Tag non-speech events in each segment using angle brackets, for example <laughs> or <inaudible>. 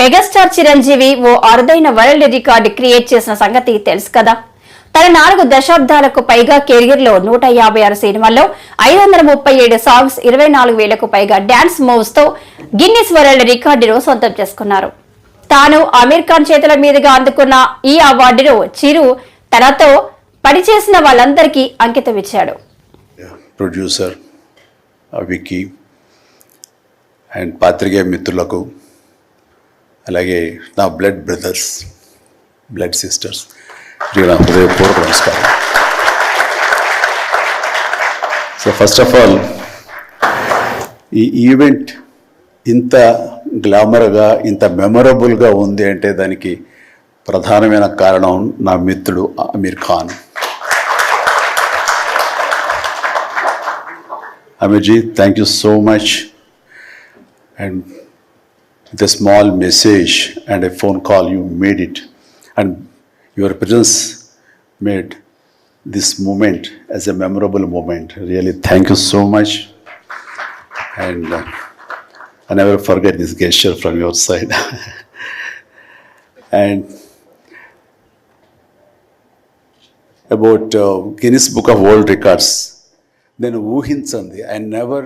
Megastar Chiranjeevi ఓ అరుదైన world record create చేసిన సంగతి తెలుసు కదా. తన నాలుగు దశాబ్దాలకు పైగా కెరియర్లో నూట యాభై ఆరు సినిమాల్లో ఐదు వందల ముప్పై ఏడు సాంగ్స్ ఇరవై నాలుగు వేలకు పైగా డాన్స్ మూవ్స్తో గిన్నిస్ వరల్డ్ రికార్డును సొంతం చేసుకున్నారు. తాను అమీర్ ఖాన్ చేతుల మీదుగా అందుకున్న ఈ అవార్డును చిరు తనతో పనిచేసిన వాళ్ళందరికీ అంకితం ఇచ్చాడు. ప్రొడ్యూసర్ విక్కీ అండ్ పాత్రికేయ మిత్రులకు అలాగే నా బ్లడ్ బ్రదర్స్ బ్లడ్ సిస్టర్స్ వీళ్ళ నా హృదయపూర్వక నమస్కారం. సో ఫస్ట్ ఆఫ్ ఆల్ ఈ ఈవెంట్ ఇంత గ్లామర్గా ఇంత మెమొరబుల్గా ఉంది అంటే దానికి ప్రధానమైన కారణం నా మిత్రుడు Aamir Khan. అమీర్జీ thank you so much and with a small message and a phone call, you made it. And your presence made this moment as a memorable moment. Really, thank you so much. And uh, I never forget this gesture from your side. <laughs> and about uh, Guinness Book of World Records. నేను ఊహించండి I never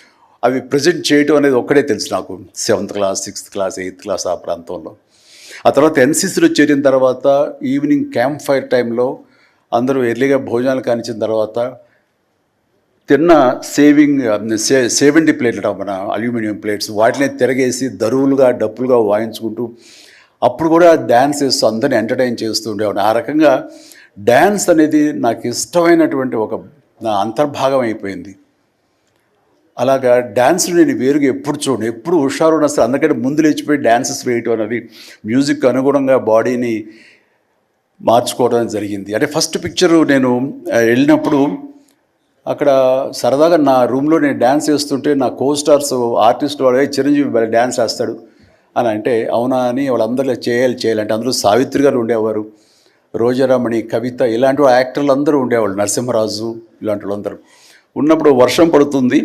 అవి present చేయటం అనేది ఒక్కడే తెలుసు నాకు. Seventh class sixth class eighth class ఆ ప్రాంతంలో. ఆ తర్వాత ఎన్సీసీలో చేరిన తర్వాత ఈవినింగ్ క్యాంప్ ఫైర్ టైంలో అందరూ ఎర్లీగా భోజనాలు కానిచ్చిన తర్వాత తిన్న సేవింగ్ సే సేవెంటీ ప్లేట్లు మన అల్యూమినియం ప్లేట్స్ వాటిని తిరగేసి దరువులుగా డప్పులుగా వాయించుకుంటూ అప్పుడు కూడా డ్యాన్స్ చేస్తూ అందరిని ఎంటర్టైన్ చేస్తూ ఉండేవాడు ఆ రకంగా డ్యాన్స్ అనేది నాకు ఇష్టమైనటువంటి ఒక నా అంతర్భాగం అయిపోయింది. అలాగా డ్యాన్స్ నేను వేరుగా ఎప్పుడు చూడండి. ఎప్పుడు హుషారు ఉన్న అసలు అందుకంటే ముందు లేచిపోయి డ్యాన్సెస్ వేయటం అనేది మ్యూజిక్ అనుగుణంగా బాడీని మార్చుకోవడం జరిగింది. అంటే ఫస్ట్ పిక్చరు నేను వెళ్ళినప్పుడు అక్కడ సరదాగా నా రూమ్లో నేను డ్యాన్స్ చేస్తుంటే నా కో స్టార్స్ ఆర్టిస్ట్ వాళ్ళే చిరంజీవి డ్యాన్స్ వేస్తాడు అని అంటే అవునా అని వాళ్ళందరూ చేయాలి చేయాలి. అంటే అందులో సావిత్రి గారు ఉండేవారు రోజారామణి కవిత ఇలాంటి యాక్టర్లు అందరూ ఉండేవాళ్ళు నరసింహరాజు ఇలాంటి వాళ్ళందరూ. ఉన్నప్పుడు వర్షం పడుతుంది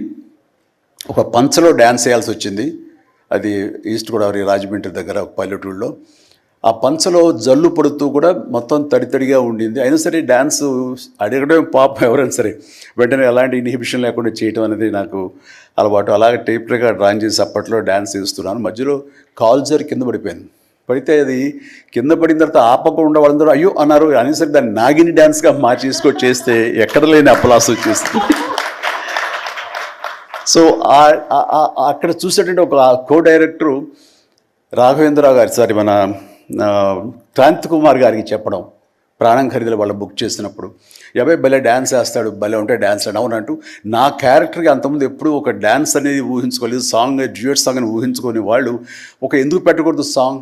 ఒక పంచలో డ్యాన్స్ చేయాల్సి వచ్చింది. అది ఈస్ట్ గోదావరి రాజమండ్రి దగ్గర ఒక పల్లెటూరులో. ఆ పంచలో జల్లు పడుతూ కూడా మొత్తం తడి తడిగా ఉండింది. అయినా సరే డ్యాన్స్ అడగడం పాపం ఎవరైనా సరే. వెంటనే ఎలాంటి ఇన్హిబిషన్ లేకుండా చేయటం అనేది నాకు అలవాటు. అలాగే టేప్ రికార్డ్ డ్రాయింగ్ చేసి అప్పట్లో డ్యాన్స్ చేస్తున్నాను. మధ్యలో కాల్జర్ కింద పడిపోయింది. పడితే అది కింద పడిన తర్వాత ఆపకుండా వాళ్ళందరూ అయ్యో అన్నారు. అనేసరికి దాన్ని నాగిని డ్యాన్స్గా మార్చేసుకొని చేస్తే ఎక్కడ లేని అప్పలాస్ వచ్చేస్తుంది. సో అక్కడ చూసేటువంటి ఒక కో డైరెక్టరు రాఘవేంద్రరావు గారి సారీ మన ఆ, క్రాంతి కుమార్ గారికి చెప్పడం ప్రాణం ఖరీదులు వాళ్ళు బుక్ చేసినప్పుడు. ఎవై భలే డ్యాన్స్ వేస్తాడు భలే ఉంటే డ్యాన్స్ అవునంటూ నా క్యారెక్టర్కి అంతకుముందు ఎప్పుడూ ఒక డ్యాన్స్ అనేది ఊహించుకోలేదు సాంగ్ డ్యూయట్ సాంగ్ అని ఊహించుకొని వాళ్ళు ఒక ఎందుకు పెట్టకూడదు సాంగ్?